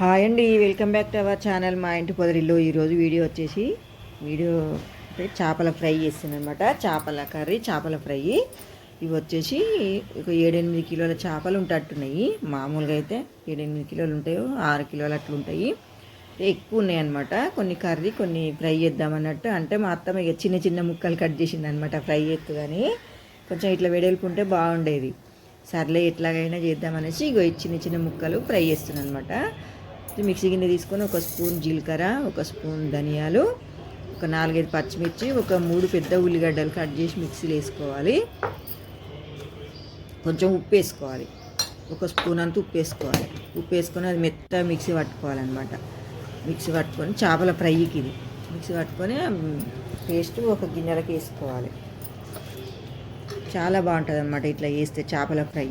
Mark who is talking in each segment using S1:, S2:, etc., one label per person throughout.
S1: Hi అండి welcome back to our channel మా ఇంటి పొదరిలో ఈరోజు వీడియో వచ్చేసి వీడియో అంటే చేపల ఫ్రై చేస్తుందనమాట చేపల కర్రీ చేపల ఫ్రై. ఇవి వచ్చేసి ఒక ఏడెనిమిది కిలోల చేపలు ఉంటట్టున్నాయి. మామూలుగా అయితే ఏడెనిమిది కిలోలు ఉంటాయో ఆరు కిలోలు అట్లా ఉంటాయి. ఎక్కువ ఉన్నాయి అనమాట కొన్ని కర్రీ కొన్ని ఫ్రై చేద్దామన్నట్టు. అంటే మా అత్తమ్మ ఇక చిన్న చిన్న ముక్కలు కట్ చేసింది అనమాట ఫ్రై చేస్తూ కానీ కొంచెం ఇట్లా వెడల్పుంటే బాగుండేది. సర్లే ఎట్లాగైనా చేద్దామనేసి ఇగో ఈ చిన్న చిన్న ముక్కలు ఫ్రై చేస్తున్నాను అనమాట మిక్సీ గిన్నె తీసుకొని ఒక స్పూన్ జీలకర్ర ఒక స్పూన్ ధనియాలు ఒక నాలుగైదు పచ్చిమిర్చి ఒక మూడు పెద్ద ఉల్లిగడ్డలు కట్ చేసి మిక్సీలో వేసుకోవాలి. కొంచెం ఉప్పు వేసుకోవాలి. ఒక స్పూన్ అంత ఉప్పు వేసుకోవాలి. ఉప్పు వేసుకొని అది మెత్త మిక్సీ పట్టుకోవాలన్నమాట. మిక్సీ పట్టుకొని చేపల ఫ్రైకి ఇది. మిక్సీ పట్టుకొని పేస్ట్ ఒక గిన్నెలకి వేసుకోవాలి. చాలా బాగుంటుంది అన్నమాట ఇట్లా వేస్తే చేపల ఫ్రై.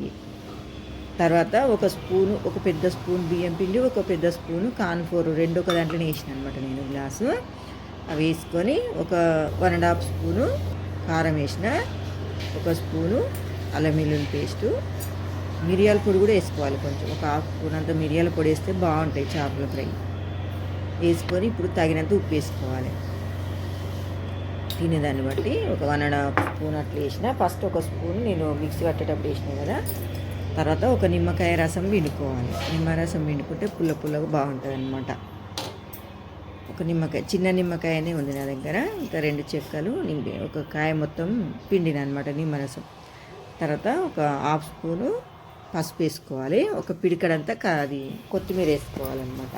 S1: తర్వాత ఒక స్పూను ఒక పెద్ద స్పూన్ బియ్యం పిండి ఒక పెద్ద స్పూను కాన్ఫోర్ రెండు ఒక దాంట్లోనే వేసిన అనమాట నేను గ్లాసు. అవి వేసుకొని ఒక వన్ అండ్ హాఫ్ స్పూను కారం వేసిన ఒక స్పూను అల్లం వెల్లుల్లి పేస్టు. మిరియాల పొడి కూడా వేసుకోవాలి కొంచెం. ఒక హాఫ్ స్పూన్ అంత మిరియాల పొడి వేస్తే బాగుంటాయి చేపల ఫ్రై. వేసుకొని ఇప్పుడు తగినంత ఉప్పు వేసుకోవాలి. తినేదాన్ని బట్టి ఒక వన్ అండ్ హాఫ్ స్పూన్ అట్లా వేసిన. ఫస్ట్ ఒక స్పూన్ నేను మిక్సీ పట్టేటప్పుడు వేసినా కదా తర్వాత ఒక నిమ్మకాయ రసం పిండుకోవాలి. నిమ్మ రసం పిండుకుంటే పుల్ల పుల్లగా బాగుంటుంది అనమాట ఒక నిమ్మకాయ చిన్న నిమ్మకాయనే ఉంది నా దగ్గర. ఇంకా రెండు చెక్కలు నింపి ఒక కాయ మొత్తం పిండిన అనమాట నిమ్మరసం తర్వాత ఒక హాఫ్ స్పూను పసుపు వేసుకోవాలి. ఒక పిడికడంతా అది కొత్తిమీర వేసుకోవాలన్నమాట.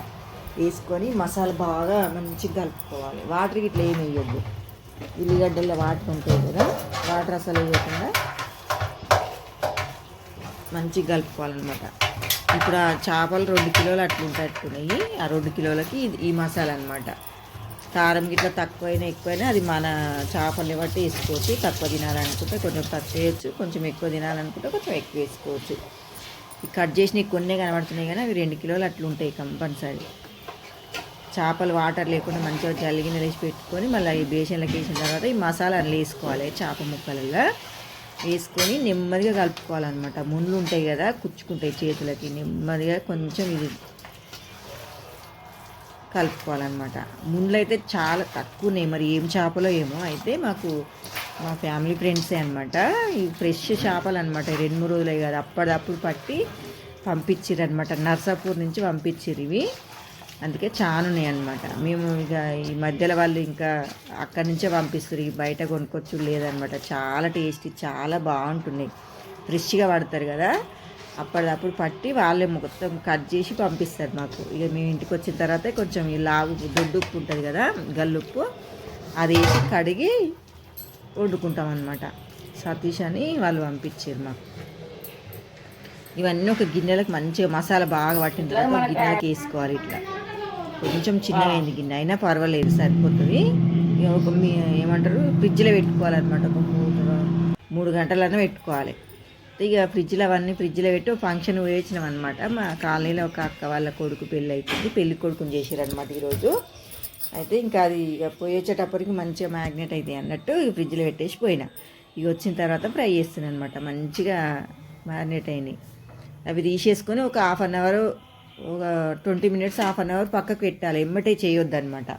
S1: వేసుకొని మసాలా బాగా మంచిగా కలుపుకోవాలి. వాటర్ ఇట్లా ఏమి వేయద్దు. ఉల్లిగడ్డల్లో వాటర్ ఉంటాయి కదా వాటర్ అసలు వేయకుండా మంచిగా కలుపుకోవాలన్నమాట. ఇప్పుడు ఆ చేపలు రెండు కిలోలు అట్లుంటట్టున్నాయి ఆ రెండు కిలోలకి ఇది ఈ మసాలా అనమాట కారం గిట్లా తక్కువైనా ఎక్కువైనా అది మన చేపల్ని బట్టి వేసుకోవచ్చు. తక్కువ తినాలనుకుంటే కొంచెం తక్కువ వేయచ్చు కొంచెం ఎక్కువ తినాలనుకుంటే కొంచెం ఎక్కువ వేసుకోవచ్చు. ఈ కట్ చేసినవి కొన్నే కనబడుతున్నాయి కానీ అవి రెండు కిలోలు అట్లా ఉంటాయి కంపల్సరీ. చేపలు వాటర్ లేకుండా మంచిగా జల్లిగిన వేసి పెట్టుకొని మళ్ళీ ఈ బేసన్లోకి వేసిన తర్వాత ఈ మసాలా వేసుకోవాలి. చేప ముక్కలలో వేసుకొని నెమ్మదిగా కలుపుకోవాలన్నమాట. ముళ్ళు ఉంటాయి కదా కుచ్చుకుంటాయి చేతులకి. నెమ్మదిగా కొంచెం ఇది కలుపుకోవాలన్నమాట. ముళ్ళు అయితే చాలా తక్కువనే మరి ఏం చేపలో ఏమో. అయితే మాకు మా ఫ్యామిలీ ఫ్రెండ్సే అనమాట ఈ ఫ్రెష్ చేపలు అనమాట రెండు మూడు రోజులే కదా అప్పటిదప్పుడు పట్టి పంపించిర్రు అనమాట నర్సాపూర్ నుంచి పంపించిర్రు ఇవి అందుకే చాలా ఉన్నాయన్నమాట. మేము ఇక ఈ మధ్యలో వాళ్ళు ఇంకా అక్కడి నుంచే పంపిస్తారు ఈ బయట కొనుక్కొచ్చు లేదనమాట చాలా టేస్టీ చాలా బాగుంటున్నాయి. ఫ్రెష్గా పడతారు కదా. అప్పటిదప్పుడు పట్టి వాళ్ళే మొత్తం కట్ చేసి పంపిస్తారు మాకు. ఇక మేము ఇంటికి వచ్చిన తర్వాత కొంచెం ఈ లాగు దొడ్డు ఉప్పు ఉంటుంది కదా గల్లుప్పు అది వేసి కడిగి వండుకుంటాం అనమాట సతీష్ అని వాళ్ళు పంపించారు మాకు. ఇవన్నీ ఒక గిన్నెలకు మంచిగా మసాలా బాగా పట్టిన తర్వాత గిన్నెలకు వేసుకోవాలి ఇట్లా. కొంచెం చిన్నగైంది గిన్నె. అయినా పర్వాలేదు సరిపోతుంది. ఒక మీ ఏమంటారు ఫ్రిడ్జ్లో పెట్టుకోవాలన్నమాట. ఒక మూడు మూడు గంటలన్నా పెట్టుకోవాలి. ఇక ఫ్రిడ్జ్లో అవన్నీ ఫ్రిడ్జ్లో పెట్టి ఫంక్షన్ వేసినాం అనమాట మా కాలనీలో ఒక అక్క వాళ్ళ కొడుకు పెళ్ళి అయిపోయింది. పెళ్ళి కొడుకుని చేసారనమాట ఈరోజు. అయితే ఇంకా అది ఇక పోయేసేటప్పటికి మంచిగా మ్యాగ్నెట్ అవుతాయి అన్నట్టు ఇక ఫ్రిడ్జ్లో పెట్టేసి పోయినా. ఇక వచ్చిన తర్వాత ఫ్రై చేస్తున్నాను అనమాట మంచిగా మ్యారినేట్ అయినాయి. అవి తీసేసుకొని ఒక హాఫ్ అన్ అవర్ ఒక twenty minutes half an hour పక్కకు పెట్టాలి. ఎమ్మటే చేయొద్దు అనమాట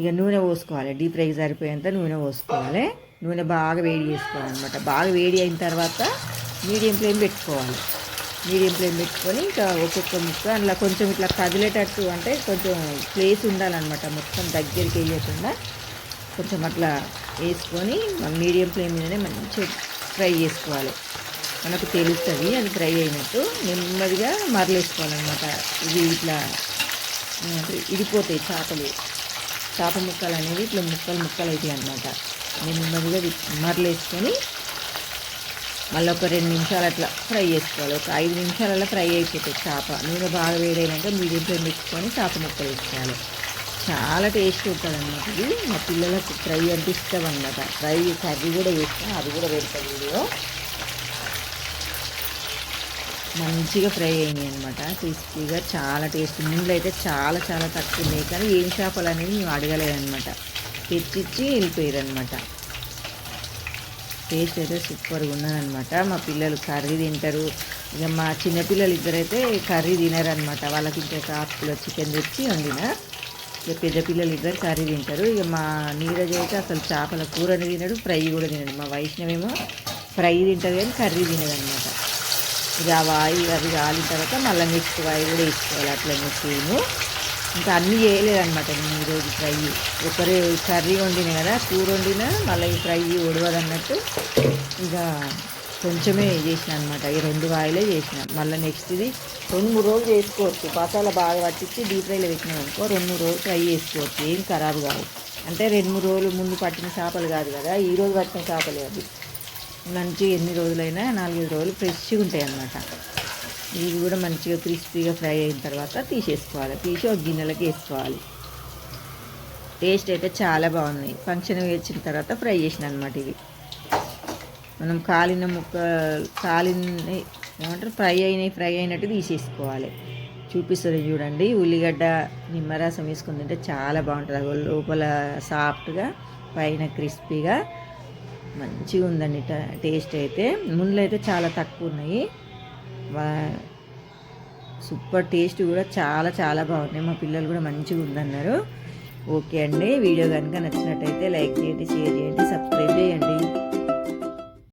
S1: ఇక నూనె పోసుకోవాలి. డీప్ ఫ్రై సరిపోయేంత నూనె పోసుకోవాలి. నూనె బాగా వేడి చేసుకోవాలి అనమాట బాగా వేడి అయిన తర్వాత మీడియం ఫ్లేమ్ పెట్టుకోవాలి. మీడియం ఫ్లేమ్ పెట్టుకొని ఇంకా ఒక్కొక్క ముక్క అందులో కొంచెం ఇట్లా కదిలేటట్టు అంటే కొంచెం ప్లేస్ ఉండాలన్నమాట. మొత్తం దగ్గరికి వేయకుండా కొంచెం అట్లా వేసుకొని మీడియం ఫ్లేమ్ మీదనే మంచిగా ఫ్రై చేసుకోవాలి. మనకు తెలుస్తుంది అది ఫ్రై అయినట్టు నెమ్మదిగా మరలేసుకోవాలన్నమాట. ఇది ఇట్లా ఏమంటారు, ఇడిపోతాయి చేపలు. చేప ముక్కలు అనేవి ఇట్లా ముక్కలు ముక్కలు అవుతాయి అన్నమాట. నెమ్మదిగా మరలేసుకొని మళ్ళీ ఒక రెండు నిమిషాలు అట్లా ఫ్రై చేసుకోవాలి. ఒక ఐదు నిమిషాలలో ఫ్రై అయిపోతాయి చేప. నూనె బాగా వేడైనాక మీడియం ఫ్లేమ్ పెట్టుకొని చేప ముక్కలు వేసుకోవాలి. చాలా టేస్ట్ ఉంటుంది అనమాట ఇది. మా పిల్లలకు ఫ్రై అంటే ఇష్టం అనమాట ఫ్రై కర్రీ కూడా వేస్తాం అది కూడా పెడతాను వీడియో. మంచిగా ఫ్రై అయినాయి అనమాట క్రిస్పీగా చాలా టేస్ట్. ముందు అయితే చాలా చాలా తక్కువ ఉన్నాయి. కానీ ఏం చేపలు అనేవి మేము అడగలేదనమాట తెచ్చిచ్చి వెళ్ళిపోయారు అనమాట టేస్ట్ అయితే సూపర్గా ఉన్నదనమాట మా పిల్లలు కర్రీ తింటారు. ఇక మా చిన్నపిల్లలు ఇద్దరైతే కర్రీ తినరనమాట వాళ్ళకి ఇంకా కాపులో చికెన్ తెచ్చి వండిన. ఇక పెద్ద పిల్లలు ఇద్దరు కర్రీ తింటారు. ఇక మా నీరజ్ అయితే అసలు చేపల కూరని తినడు ఫ్రై కూడా తినడు. మా వైష్ణవేమో ఫ్రై తింటుంది కానీ కర్రీ తినదనమాట ఇక ఆ అవి కాలిన తర్వాత మళ్ళీ నెక్స్ట్ వాయి కూడా వేసుకోవాలి. అట్లనే సేమ్ ఇంకా అన్నీ చేయలేదనమాట నేను ఈరోజు ఫ్రై. ఒకరే కర్రీ వండిన కదా కూర వండిన మళ్ళీ ఫ్రై ఉడవదన్నట్టు ఇక కొంచెమే చేసిన అనమాట ఈ రెండు వాయిలే చేసిన. మళ్ళీ నెక్స్ట్ ఇది రెండు మూడు రోజులు చేసుకోవచ్చు. మసాలా బాగా పట్టించి డీప్ ఫ్రైలో పెట్టినాం అనుకో రెండు మూడు రోజులు ఫ్రై చేసుకోవచ్చు. ఏం ఖరాబ్ కావు. అంటే రెండు మూడు రోజులు ముందు పట్టిన చేపలు కాదు కదా ఈ రోజు పట్టిన చేపలే అది మంచి ఎన్ని రోజులైనా నాలుగైదు రోజులు ఫ్రెష్గా ఉంటాయి అన్నమాట. ఇవి కూడా మంచిగా క్రిస్పీగా ఫ్రై అయిన తర్వాత తీసేసుకోవాలి. తీసి ఒక గిన్నెలకి వేసుకోవాలి. టేస్ట్ అయితే చాలా బాగున్నాయి ఫంక్షన్ వేసిన తర్వాత ఫ్రై చేసిన అనమాట ఇవి. మనం కాలిన ముక్క కాలిన ఏమంటారు? ఫ్రై అయినాయి ఫ్రై అయినట్టు తీసేసుకోవాలి. చూపిస్తుంది చూడండి. ఉల్లిగడ్డ నిమ్మరసం వేసుకుని తింటే చాలా బాగుంటుంది. లోపల సాఫ్ట్గా పైన క్రిస్పీగా మంచిగా ఉందండి టేస్ట్ అయితే. ముందులు అయితే చాలా తక్కువ ఉన్నాయి. వా- సూపర్ టేస్ట్ కూడా చాలా చాలా బాగున్నాయి. మా పిల్లలు కూడా మంచిగా ఉందన్నారు. ఓకే అండి. వీడియో కనుక నచ్చినట్టయితే లైక్ చేయండి షేర్ చేయండి సబ్స్క్రైబ్ చేయండి.